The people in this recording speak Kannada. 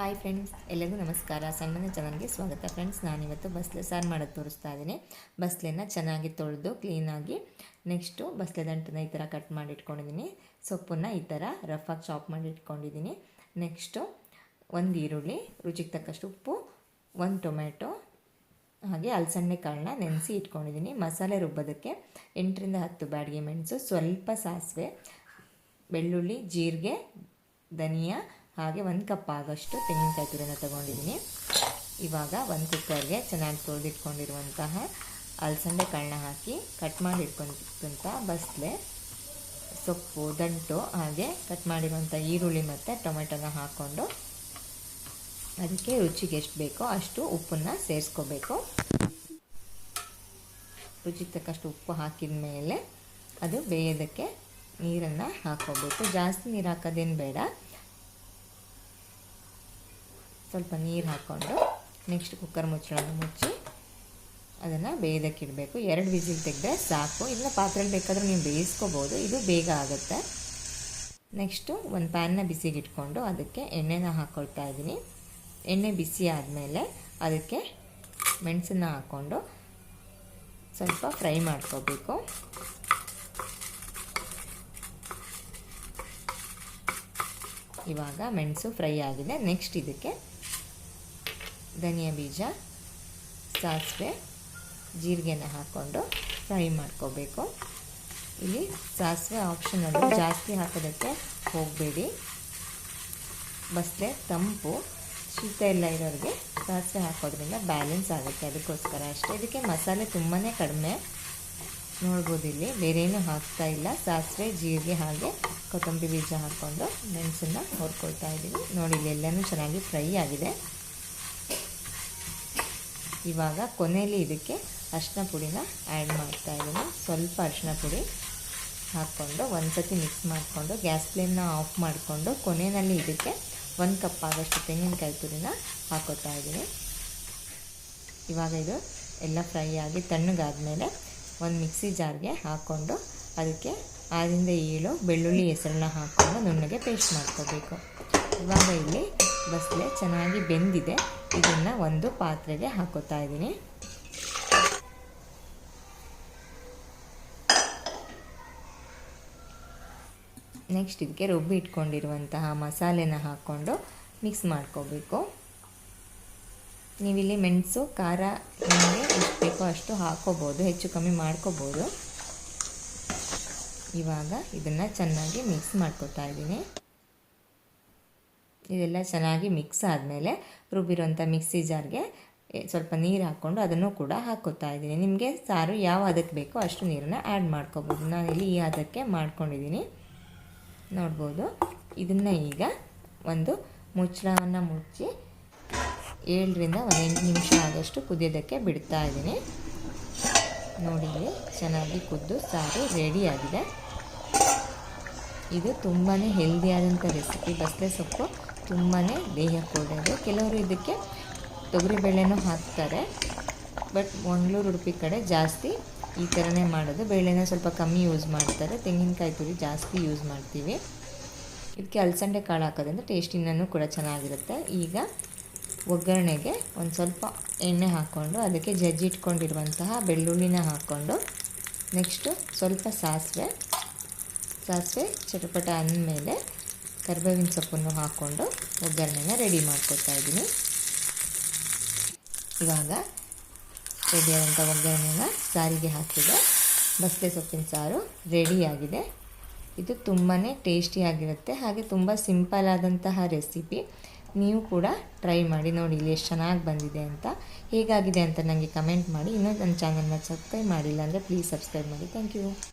ಹಾಯ್ ಫ್ರೆಂಡ್ಸ್, ಎಲ್ಲರಿಗೂ ನಮಸ್ಕಾರ. ಸಣ್ಣ ಚಾನಲ್ಗೆ ಸ್ವಾಗತ ಫ್ರೆಂಡ್ಸ್. ನಾನಿವತ್ತು ಬಸ್ಲೆ ಸಾರು ಮಾಡೋದು ತೋರಿಸ್ತಾ ಇದ್ದೀನಿ. ಬಸ್ಲೆನ ಚೆನ್ನಾಗಿ ತೊಳೆದು ಕ್ಲೀನಾಗಿ ನೆಕ್ಸ್ಟು ಬಸ್ಲೆ ದಂಟನ್ನ ಈ ಥರ ಕಟ್ ಮಾಡಿ ಇಟ್ಕೊಂಡಿದ್ದೀನಿ. ಸೊಪ್ಪನ್ನು ಈ ಥರ ರಫಾಗಿ ಚಾಪ್ ಮಾಡಿ ಇಟ್ಕೊಂಡಿದ್ದೀನಿ. ನೆಕ್ಸ್ಟು ಒಂದು ಈರುಳ್ಳಿ, ರುಚಿಗೆ ತಕ್ಕಷ್ಟು ಉಪ್ಪು, ಒಂದು ಟೊಮೆಟೊ ಹಾಗೆ ಅಲಸಂಡೆ ಕಾಳನ್ನ ನೆನೆಸಿ ಇಟ್ಕೊಂಡಿದ್ದೀನಿ. ಮಸಾಲೆ ರುಬ್ಬೋದಕ್ಕೆ ಎಂಟರಿಂದ ಹತ್ತು ಬ್ಯಾಡಿಗೆ ಮೆಣಸು, ಸ್ವಲ್ಪ ಸಾಸಿವೆ, ಬೆಳ್ಳುಳ್ಳಿ, ಜೀರಿಗೆ, ಧನಿಯಾ ಹಾಗೆ ಒಂದು ಕಪ್ ಆಗೋಷ್ಟು ತೆಂಗಿನಕಾಯಿ ತುರಿನ ತೊಗೊಂಡಿದ್ದೀನಿ. ಇವಾಗ ಒಂದು ಕುಕ್ಕರ್ಗೆ ಚೆನ್ನಾಗಿ ತೊಳೆದಿಟ್ಕೊಂಡಿರುವಂತಹ ಅಲಸಂದೆ ಕಾಳನ್ನ ಹಾಕಿ ಕಟ್ ಮಾಡಿ ಬಸ್ಲೆ ಸೊಪ್ಪು, ದಂಟು ಹಾಗೆ ಕಟ್ ಮಾಡಿರುವಂಥ ಈರುಳ್ಳಿ ಮತ್ತು ಟೊಮೆಟೊನ ಹಾಕ್ಕೊಂಡು ಅದಕ್ಕೆ ರುಚಿಗೆ ಎಷ್ಟು ಬೇಕೋ ಅಷ್ಟು ಉಪ್ಪನ್ನು ಸೇರಿಸ್ಕೋಬೇಕು. ರುಚಿಗೆ ತಕ್ಕಷ್ಟು ಉಪ್ಪು ಹಾಕಿದ ಮೇಲೆ ಅದು ಬೇಯೋದಕ್ಕೆ ನೀರನ್ನು ಹಾಕ್ಕೋಬೇಕು. ಜಾಸ್ತಿ ನೀರು ಹಾಕೋದೇನು ಬೇಡ. ಸ್ವಲ್ಪ ನೀರು ಹಾಕ್ಕೊಂಡು ನೆಕ್ಸ್ಟ್ ಕುಕ್ಕರ್ ಮುಚ್ಚಳನ್ನು ಮುಚ್ಚಿ ಅದನ್ನು ಬೇಯೋದಕ್ಕಿಡಬೇಕು. ಎರಡು ವಿಸಿಲ್ ತೆಗೆದ್ರೆ ಸಾಕು. ಇಲ್ಲ ಪಾತ್ರೆಯಲ್ಲಿ ಬೇಕಾದರೂ ನೀವು ಬೇಯಿಸ್ಕೋಬೋದು. ಇದು ಬೇಗ ಆಗುತ್ತೆ. ನೆಕ್ಸ್ಟು ಒಂದು ಪ್ಯಾನ್ನ ಬಿಸಿಗೆ ಇಟ್ಕೊಂಡು ಅದಕ್ಕೆ ಎಣ್ಣೆನ ಹಾಕ್ಕೊಳ್ತಾ ಇದ್ದೀನಿ. ಎಣ್ಣೆ ಬಿಸಿ ಆದಮೇಲೆ ಅದಕ್ಕೆ ಮೆಣಸನ್ನ ಹಾಕ್ಕೊಂಡು ಸ್ವಲ್ಪ ಫ್ರೈ ಮಾಡ್ಕೋಬೇಕು. ಇವಾಗ ಮೆಣಸು ಫ್ರೈ ಆಗಿದೆ. ನೆಕ್ಸ್ಟ್ ಇದಕ್ಕೆ ಧನಿಯಾ ಬೀಜ, ಸಾಸಿವೆ, ಜೀರಿಗೆನ ಹಾಕ್ಕೊಂಡು ಫ್ರೈ ಮಾಡ್ಕೋಬೇಕು. ಇಲ್ಲಿ ಸಾಸಿವೆ ಆಪ್ಷನಲ್ಲು ಜಾಸ್ತಿ ಹಾಕೋದಕ್ಕೆ ಹೋಗಬೇಡಿ. ಬಸ್ಲೆ ತಂಪು, ಶೀತ ಎಲ್ಲ ಇರೋರಿಗೆ ಸಾಸಿವೆ ಹಾಕೋದ್ರಿಂದ ಬ್ಯಾಲೆನ್ಸ್ ಆಗುತ್ತೆ ಅದಕ್ಕೋಸ್ಕರ. ಅಷ್ಟೇ, ಇದಕ್ಕೆ ಮಸಾಲೆ ತುಂಬಾ ಕಡಿಮೆ. ನೋಡ್ಬೋದು ಇಲ್ಲಿ, ಬೇರೇನೂ ಹಾಕ್ತಾ ಇಲ್ಲ. ಸಾಸಿವೆ, ಜೀರಿಗೆ ಹಾಗೆ ಕೊತ್ತಂಬರಿ ಬೀಜ ಹಾಕ್ಕೊಂಡು ಮೆಣಸನ್ನು ಹೊರ್ಕೊಳ್ತಾ ಇದ್ದೀವಿ ನೋಡಿ, ಇಲ್ಲಿ ಎಲ್ಲನೂ ಚೆನ್ನಾಗಿ ಫ್ರೈ ಆಗಿದೆ. ಇವಾಗ ಕೊನೆಯಲ್ಲಿ ಇದಕ್ಕೆ ಅರಿಶಿನ ಪುಡಿನ ಆ್ಯಡ್ ಮಾಡ್ತಾ ಇದ್ದೀನಿ. ಸ್ವಲ್ಪ ಅರಿಶಿನ ಪುಡಿ ಹಾಕ್ಕೊಂಡು ಒಂದು ಸತಿ ಮಿಕ್ಸ್ ಮಾಡಿಕೊಂಡು ಗ್ಯಾಸ್ ಫ್ಲೇಮ್ನ ಆಫ್ ಮಾಡಿಕೊಂಡು ಕೊನೆಯಲ್ಲಿ ಇದಕ್ಕೆ ಒಂದು ಕಪ್ ಆಗೋಷ್ಟು ತೆಂಗಿನಕಾಯಿ ತುರಿನ ಹಾಕೋತಾ ಇದ್ದೀನಿ. ಇವಾಗ ಇದು ಎಲ್ಲ ಫ್ರೈ ಆಗಿ ತಣ್ಣಗಾದಮೇಲೆ ಒಂದು ಮಿಕ್ಸಿ ಜಾರ್ಗೆ ಹಾಕ್ಕೊಂಡು ಅದಕ್ಕೆ ಆರಿಂದ ಏಳು ಬೆಳ್ಳುಳ್ಳಿ ಹೆಸರನ್ನ ಹಾಕ್ಕೊಂಡು ನುಣ್ಣಗೆ ಪೇಸ್ಟ್ ಮಾಡ್ಕೋಬೇಕು. ಇವಾಗ ಇಲ್ಲಿ ಬಸ್ಲೆ ಚೆನ್ನಾಗಿ ಬೆಂದಿದೆ. ಇದನ್ನು ಒಂದು ಪಾತ್ರೆಗೆ ಹಾಕೋತಾ ಇದ್ದೀನಿ. ನೆಕ್ಸ್ಟ್ ಇದಕ್ಕೆ ರುಬ್ಬಿ ಇಟ್ಕೊಂಡಿರುವಂತಹ ಮಸಾಲೆನ ಹಾಕ್ಕೊಂಡು ಮಿಕ್ಸ್ ಮಾಡ್ಕೋಬೇಕು. ನೀವಿಲ್ಲಿ ಮೆಣಸು, ಖಾರ, ನಿಮಗೆ ಎಷ್ಟು ಬೇಕೋ ಅಷ್ಟು ಹಾಕೋಬೋದು. ಹೆಚ್ಚು ಕಮ್ಮಿ ಮಾಡ್ಕೋಬೋದು. ಇವಾಗ ಇದನ್ನು ಚೆನ್ನಾಗಿ ಮಿಕ್ಸ್ ಮಾಡ್ಕೋತಾ ಇದ್ದೀನಿ. ಇದೆಲ್ಲ ಚೆನ್ನಾಗಿ ಮಿಕ್ಸ್ ಆದಮೇಲೆ ರುಬ್ಬಿರೋಂಥ ಮಿಕ್ಸಿ ಜಾರ್ಗೆ ಸ್ವಲ್ಪ ನೀರು ಹಾಕ್ಕೊಂಡು ಅದನ್ನು ಕೂಡ ಹಾಕೋತಾ ಇದ್ದೀನಿ. ನಿಮಗೆ ಸಾರು ಯಾವ ಅದಕ್ಕೆ ಬೇಕೋ ಅಷ್ಟು ನೀರನ್ನು ಆ್ಯಡ್ ಮಾಡ್ಕೋಬೋದು. ನಾನಿಲ್ಲಿ ಈ ಅದಕ್ಕೆ ಮಾಡ್ಕೊಂಡಿದ್ದೀನಿ. ನೋಡ್ಬೋದು. ಇದನ್ನು ಈಗ ಒಂದು ಮುಚ್ಚಳವನ್ನು ಮುಚ್ಚಿ ಏಳರಿಂದ ಒಂದು ಎಂಟು ನಿಮಿಷ ಆದಷ್ಟು ಕುದಿಯೋದಕ್ಕೆ ಬಿಡ್ತಾ ಇದ್ದೀನಿ. ನೋಡಿ ಚೆನ್ನಾಗಿ ಕುದ್ದು ಸಾರು ರೆಡಿಯಾಗಿದೆ ಇದು ತುಂಬಾ ಹೆಲ್ದಿಯಾದಂಥ ರೆಸಿಪಿ ಬಸಳೆ ಸೊಪ್ಪು ತುಂಬಾ ದೇಹಕ್ಕೆ ಒಳ್ಳೆಯದು ಕೆಲವರು ಇದಕ್ಕೆ ತೊಗರಿಬೇಳೆನೂ ಹಾಕ್ತಾರೆ. ಬಟ್ ಮಂಗಳೂರು ಉಡುಪಿ ಕಡೆ ಜಾಸ್ತಿ ಈ ಥರನೇ ಮಾಡೋದು. ಬೇಳೆನ ಸ್ವಲ್ಪ ಕಮ್ಮಿ ಯೂಸ್ ಮಾಡ್ತಾರೆ. ತೆಂಗಿನಕಾಯಿ ತುರಿ ಜಾಸ್ತಿ ಯೂಸ್ ಮಾಡ್ತೀವಿ. ಇದಕ್ಕೆ ಅಲಸಂಡೆ ಕಾಳು ಹಾಕೋದ್ರಿಂದ ಟೇಸ್ಟಿನೂ ಕೂಡ ಚೆನ್ನಾಗಿರುತ್ತೆ. ಈಗ ಒಗ್ಗರಣೆಗೆ ಒಂದು ಸ್ವಲ್ಪ ಎಣ್ಣೆ ಹಾಕ್ಕೊಂಡು ಅದಕ್ಕೆ ಜಜ್ಜಿಟ್ಕೊಂಡಿರುವಂತಹ ಬೆಳ್ಳುಳ್ಳಿನ ಹಾಕ್ಕೊಂಡು ನೆಕ್ಸ್ಟು ಸ್ವಲ್ಪ ಸಾಸಿವೆ. ಸಾಸಿವೆ, ಚಟಪಟ ಅಂದಮೇಲೆ ಕರಿಬೇವಿನ ಸೊಪ್ಪನ್ನು ಹಾಕ್ಕೊಂಡು ಒಗ್ಗರಣೆನ ರೆಡಿ ಮಾಡ್ಕೊತಾ ಇದ್ದೀನಿ. ಇವಾಗ ರೆಡಿಯಾದಂಥ ಒಗ್ಗರಣೆನ ಸಾರಿಗೆ ಹಾಕಿದೆ. ಬಸಳೆ ಸೊಪ್ಪಿನ ಸಾರು ರೆಡಿಯಾಗಿದೆ ಇದು ತುಂಬಾ ಟೇಸ್ಟಿಯಾಗಿರುತ್ತೆ ಹಾಗೆ ತುಂಬ ಸಿಂಪಲ್ ಆದಂತಹ ರೆಸಿಪಿ ನೀವು ಕೂಡ ಟ್ರೈ ಮಾಡಿ ನೋಡಿ ಇಲ್ಲಿ ಎಷ್ಟು ಚೆನ್ನಾಗಿ ಬಂದಿದೆ ಅಂತ. ಹೇಗಾಗಿದೆ ಅಂತ ನನಗೆ ಕಮೆಂಟ್ ಮಾಡಿ. ಇನ್ನೂ ನನ್ನ ಚಾನಲ್ನ ಸಬ್ಸ್ಕ್ರೈಬ್ ಮಾಡಿಲ್ಲ ಅಂದರೆ ಪ್ಲೀಸ್ ಸಬ್ಸ್ಕ್ರೈಬ್ ಮಾಡಿ. Thank you